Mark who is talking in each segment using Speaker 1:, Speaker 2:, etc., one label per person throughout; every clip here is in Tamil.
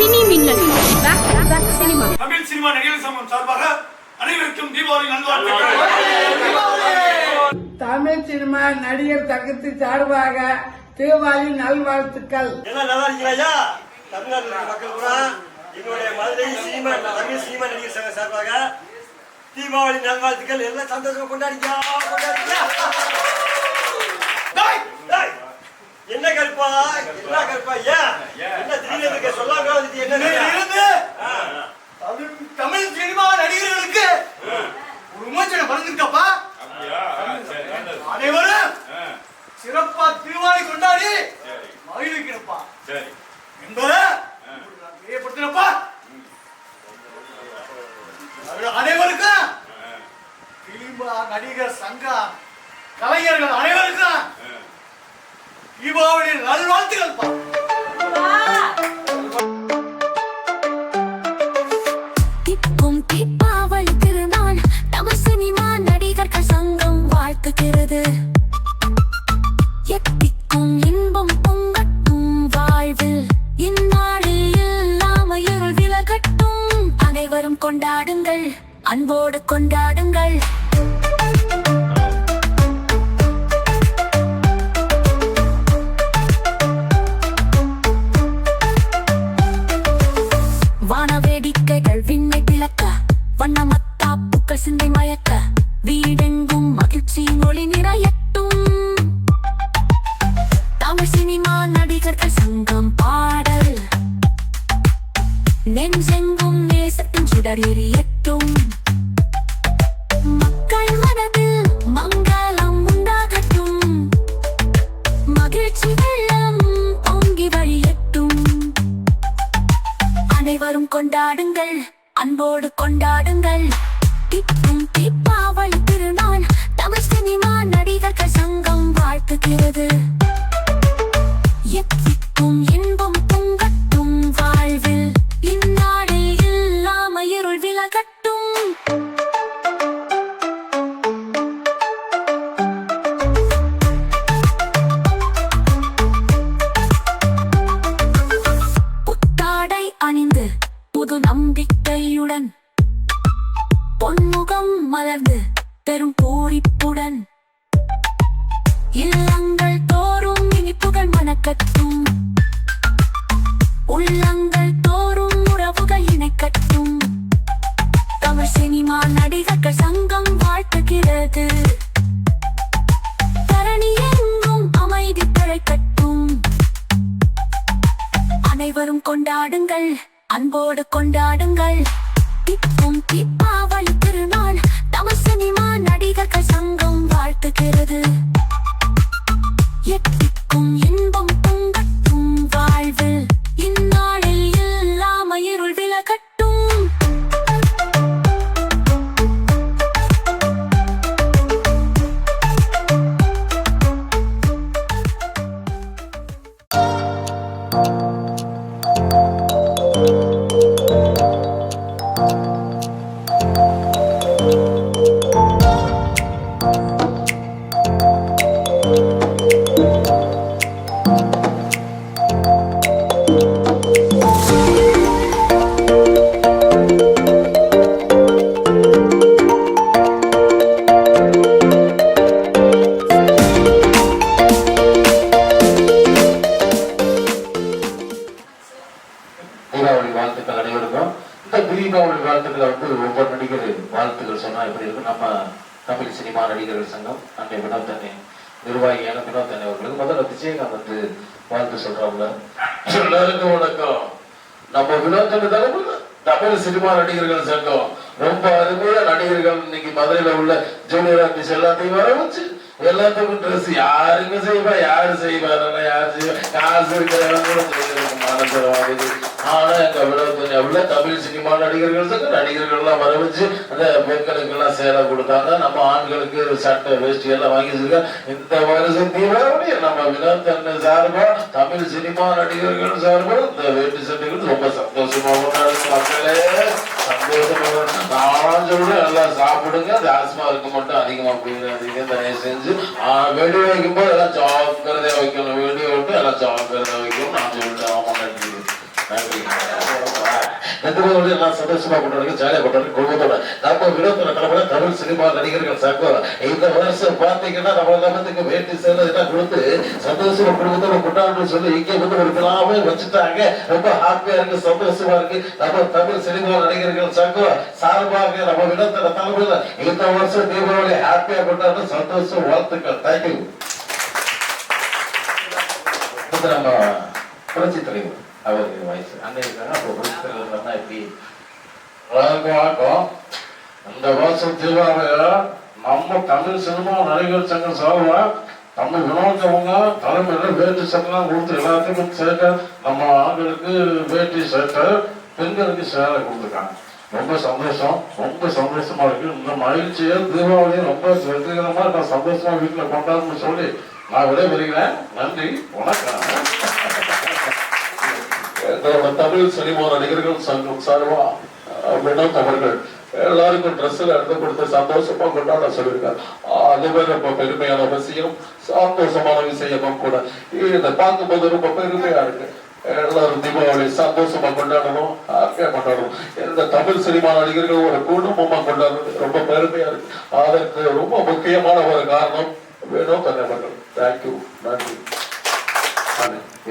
Speaker 1: சினி மின்னல். Back back cinema
Speaker 2: Tamil cinema நடிகர் சங்கம் சார்பாக அனைவருக்கும் தீபாவளி நல்வாழ்த்துக்கள்.
Speaker 3: தமிழ் சினிமா நடிகர் சங்கத்தின் சார்பாக தீபாவளி நல்வாழ்த்துக்கள்.
Speaker 4: எல்லாம் நல்லா இருக்கீங்களா தமிழ்நாட்டில் இருக்க மக்கள் கூட என்னுடைய மதுரை சினிமா தமிழ் சினிமா நடிகர் சங்க சார்பாக தீபாவளி நல்வாழ்த்துக்கள். எல்லாம் சந்தோஷமா கொண்டாடிக்கா கொண்டாடிக்கா. டேய், டேய், என்ன கருப்பா? என்ன கருப்பா? ஏன்? என்ன திடீர்னு சொல்லாம என்ன
Speaker 2: இருந்து தமிழ் சினிமா நடிகர்களுக்கு ஒரு விமோச்சனம் பிறந்திருக்கப்பா அனைவரும் சிறப்பா திருவாளி கொண்டாடி மகிழ்விக்கணுப்பா என்பதை தெரியப்படுத்தினப்பா அனைவருக்கும் சினிமா நடிகர் சங்கம் கலைஞர்கள் அனைவருக்கும் தீபாவளி நல்வாழ்த்துக்கள்ப்பா
Speaker 5: திக்கும் தீபாவளி திருநாள் தமிழ் சினிமா நடிகர்கள் சங்கம் வாழ்த்துகிறது. எத்திக்கும் இன்பம் பொங்கட்டும் வாழ்வில். இந்நாளில் இல்லாம இருள் விலகட்டும். அனைவரும் கொண்டாடுங்கள் அன்போடு கொண்டாடுங்கள். நேசத்தின் எரியட்டும் மக்கள் மனதில் மங்களம் உண்டாகட்டும். மகிழ்ச்சி வெள்ளம் பொங்கி வழியட்டும். அனைவரும் கொண்டாடுங்கள் அன்போடு கொண்டாடுங்கள்.
Speaker 6: வாழ்த்துக்கள் அனைவருக்கும். இந்த தீபாவளி வாழ்த்துக்களை வந்து ஒவ்வொரு நடிகர் வாழ்த்துக்கள் சொன்னா எப்படி இருக்கும்? நம்ம தமிழ் சினிமா நடிகர்கள் சங்கம் அன்னை வினோத் அண்ணே நிர்வாகியான வினோத் அண்ணே அவர்களுக்கு முதல்ல விஜயகாந்த் வந்து வாழ்த்து சொல்றாங்க எல்லாருக்கும் வணக்கம். நம்ம வினோத் அண்ணே தமிழ் சினிமா நடிகர்கள் சங்கம். ரொம்ப அருமையா நடிகர்கள் இன்னைக்கு மதுரையில உள்ள ஜூனியர் ஆர்டிஸ்ட் எல்லாத்தையும் வர வச்சு எல்லாத்துக்கும் ட்ரெஸ் யாருங்க செய்வா? யாரு செய்வா? யாரு செய்வா? காசு இருக்கிற ஆனா எங்க விடத்துல தமிழ் சினிமா நடிகர்கள் சங்க நடிகர்கள் எல்லாம் வர வச்சு அந்த பெண்களுக்கு எல்லாம் சேலை கொடுத்தாங்க. நம்ம ஆண்களுக்கு சட்டை வேஷ்டி எல்லாம் வாங்கி வச்சிருக்கோம் இந்த வருஷம் தீபாவளி நம்ம வினோத் அண்ணன் சார்பா தமிழ் சினிமா நடிகர்கள் சார்பா இந்த வேட்டி சட்டைகள் ரொம்ப சந்தோஷமா மக்களே. சந்தோஷமா நான் சொல்றேன் எல்லாம் சாப்பிடுங்க. அது ஆஸ்மா இருக்க மட்டும் அதிகமா போயிடாதீங்க தயவு செஞ்சு. வெடி வைக்கும் போது எல்லாம் ஜாக்கிரதையா வைக்கணும். வெடி விட்டு எல்லாம் ஜாக்கிரதையா வைக்கணும் நான் சொல்லிட்டேன் ஆமா நன்றி நன்றி இந்த எல்லாம் சந்தோஷமா கொண்டாடுங்க ஜாலியா கொண்டாடுங்க குடும்பத்தோட நம்ம வினோத்தோட கடமை தமிழ் சினிமா நடிகர்கள் சங்கம் இந்த வருஷம் பாத்தீங்கன்னா நம்ம எல்லாத்துக்கு வேட்டி சேர்ந்து எல்லாம் கொடுத்து சந்தோஷமா குடும்பத்தோட கொண்டாடணும்னு சொல்லி இங்கே வந்து ஒரு விழாவே வச்சுட்டாங்க. ரொம்ப ஹாப்பியா இருக்கு சந்தோஷமா இருக்கு. நம்ம தமிழ் சினிமா நடிகர்கள் சங்கம் சார்பாக நம்ம வினோத்தோட தலைமுறையில இந்த வருஷம் தீபாவளி ஹாப்பியா கொண்டாடணும் சந்தோஷம் வாழ்த்துக்கள். தேங்க்யூ நம்ம புரட்சி தலைவர் அவருக்கு வயசு அன்னைக்கு அப்போ புரட்சி தலைவர்னா எப்படி வணக்கம் வணக்கம் இந்த வருஷம் தீபாவளியில நம்ம தமிழ் சினிமா நடிகர் சங்கம் சார்பா தமிழ் வினோதவங்க தலைமையில வேட்டி சட்டெல்லாம் கொடுத்து எல்லாத்துக்கும் சேர்க்க நம்ம ஆண்களுக்கு வேட்டி சட்டை பெண்களுக்கு சேலை கொடுத்துருக்காங்க ரொம்ப சந்தோஷம் ரொம்ப சந்தோஷமா இருக்கு இந்த மகிழ்ச்சியை தீபாவளியை ரொம்ப வெற்றிகரமா நான் சந்தோஷமா வீட்டுல கொண்டாடணும்னு சொல்லி நான் விடைபெறுகிறேன் நன்றி வணக்கம். தமிழ் சினிமா நடிகர்கள் சங்கம் சார்பா அஹ், அவர்கள் எல்லாருக்கும் ட்ரெஸ் எடுத்து கொடுத்து சந்தோஷமா கொண்டாட சொல்லியிருக்காங்க ஆஹ், மாதிரி ரொம்ப பெருமையான விஷயம் சந்தோஷமான விஷயமும் கூட. இதை பார்க்கும்போது ரொம்ப பெருமையா இருக்கு. எல்லாரும் தீபாவளி சந்தோஷமா கொண்டாடணும் ஹாப்பியா கொண்டாடணும். இந்த தமிழ் சினிமா நடிகர்கள் ஒரு குடும்பமா கொண்டாடுறது ரொம்ப பெருமையா இருக்கு. அதற்கு ரொம்ப முக்கியமான ஒரு காரணம் வினோத் அவர்கள் தேங்க்யூ நன்றி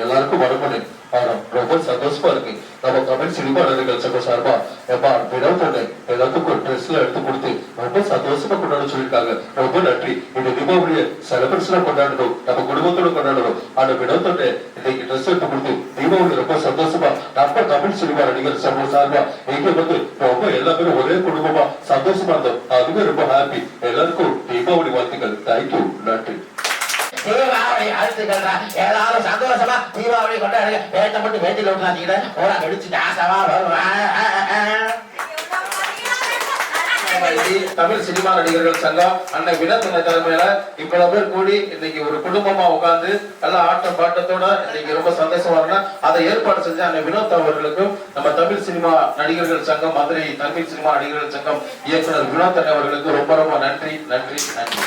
Speaker 6: எல்லாருக்கும் மறுபடி ஆனா ரொம்ப சந்தோஷமா இருக்கு. நம்ம கமெண்ட் சினிமா நடிகர்கள் சங்கம் சார்பா எப்பா விடம் பொண்ணு எல்லாத்துக்கும் ட்ரெஸ்ல எடுத்து கொடுத்து ரொம்ப சந்தோஷமா கொண்டாட சொல்லியிருக்காங்க. ரொம்ப நன்றி. இந்த தீபாவளியை செலிபிரேஷனா கொண்டாடணும். நம்ம குடும்பத்தோட கொண்டாடணும். ஆனா விடம் தொண்டை இன்னைக்கு ட்ரெஸ் எடுத்து கொடுத்து தீபாவளி ரொம்ப சந்தோஷமா நம்ம தமிழ் சினிமா நடிகர் சங்கம் சார்பா எங்க வந்து ரொம்ப எல்லாருமே ஒரே குடும்பமா சந்தோஷமா இருந்தோம். அதுவே ரொம்ப ஹாப்பி எல்லாருக்கும் தீபாவளி வாழ்த்துக்கள். தேங்க்யூ நன்றி.
Speaker 7: தீபாவளி வாழ்த்துக்கள்டா எல்லாரும் சந்தோஷமா தீபாவளி கொண்டாடுங்க. வேட்டை மட்டும் வேட்டில விட்டுறாதீங்க பூரா கடிச்சுட்டு வருவான்
Speaker 6: தமிழ் சினிமா நடிகர்கள் சங்கம். அன்னை வினத்தின தலைமையில இவ்வளவு பேர் கூடி இன்னைக்கு ஒரு குடும்பமா உட்கார்ந்து நல்லா ஆட்டம் பாட்டத்தோட இன்னைக்கு ரொம்ப சந்தோஷமா இருந்தா அதை ஏற்பாடு செஞ்ச அன்னை வினோத் அவர்களுக்கும் நம்ம தமிழ் சினிமா நடிகர்கள் சங்கம் மதுரை தமிழ் சினிமா நடிகர்கள் சங்கம் இயக்குனர் வினோத் அண்ணன் அவர்களுக்கு ரொம்ப ரொம்ப நன்றி நன்றி நன்றி.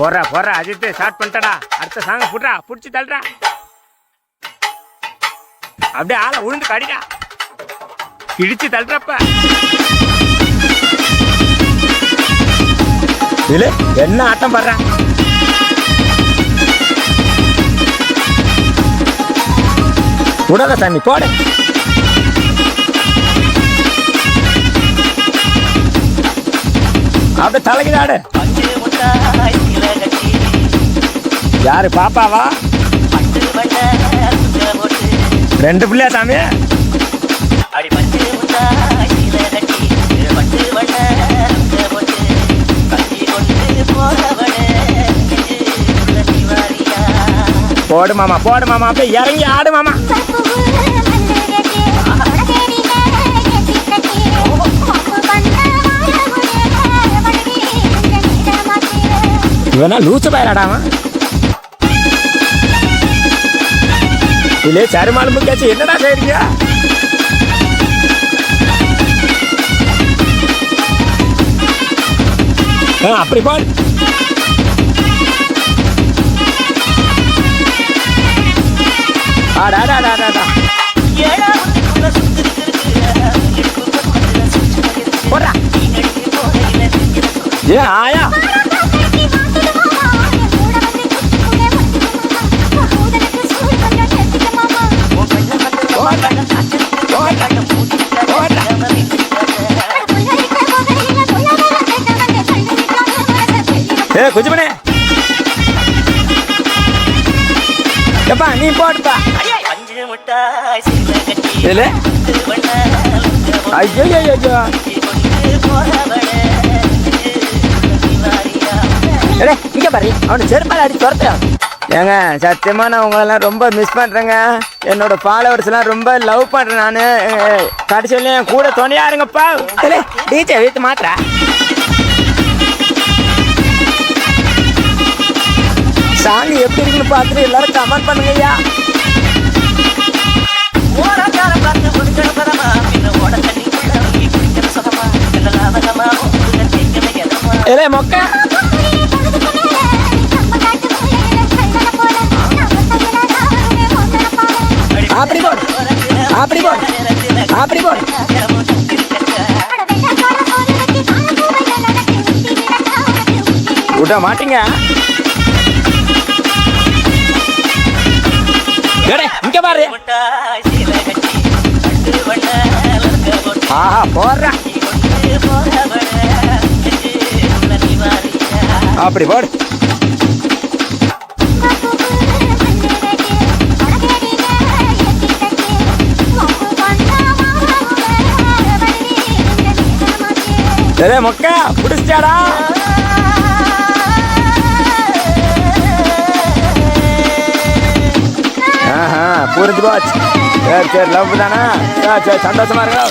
Speaker 8: போடுறா போடுறா அஜித் ஸ்டார்ட் பண்ணிட்டடா. அடுத்த சாங்க புட்றா புடிச்சு தள்ளுறா. அப்படியே ஆளை உழுந்து கடிடா. இடிச்சு தள்ளுறப்ப. இல்ல என்ன ஆட்டம் படுற? உடல சாமி போடு. அப்படியே தலைக்குதாடு யாரு பாப்பாவா? ரெண்டு பிள்ளையா சாமி? போடு மாமா போடு மாமா அப்படியே இறங்கி ஆடு மாமா. இவனா லூசு பயிராடாமா இல்லே சருமாலும் முக்கியாச்சு என்னடா செய்றீங்க? ஆ, அப்படி போடு ஆடா ஆடா ஆடா ஆடா. போடுறா ஏ ஆயா. நீ போடுப்பா. இல்ல ஐயோ ஐயோ ஐயோ ஏடே இங்க பாரு. அவனை செருப்பால அடி துரத்து ஏங்க சத்தியமா நான் உங்களெல்லாம் ரொம்ப மிஸ் பண்ணுறேங்க என்னோட ஃபாலோவர்ஸ்லாம் ரொம்ப லவ் பண்றேன் நானு. கடைசியில என் கூட துணையா இருங்கப்பா. டீச்சர் வீட்டு மாத்திரா சாங் எப்படி இருக்குன்னு பார்த்துட்டு எல்லாரும் கமெண்ட் பண்ணுங்க ஐயா ஏலே மொக்க. அப்படி போடு. அப்படி போடு. அப்படி போடு. விட மாட்டீங்க. இங்க பாரு. ஆஹா போடுறா. அப்படி போடு. ஏலே மொக்க பிடிச்சிட்டாடா புரிஞ்சு போச்சு சரி சரி லவ் தானா? சரி சரி சந்தோஷமா இருக்கா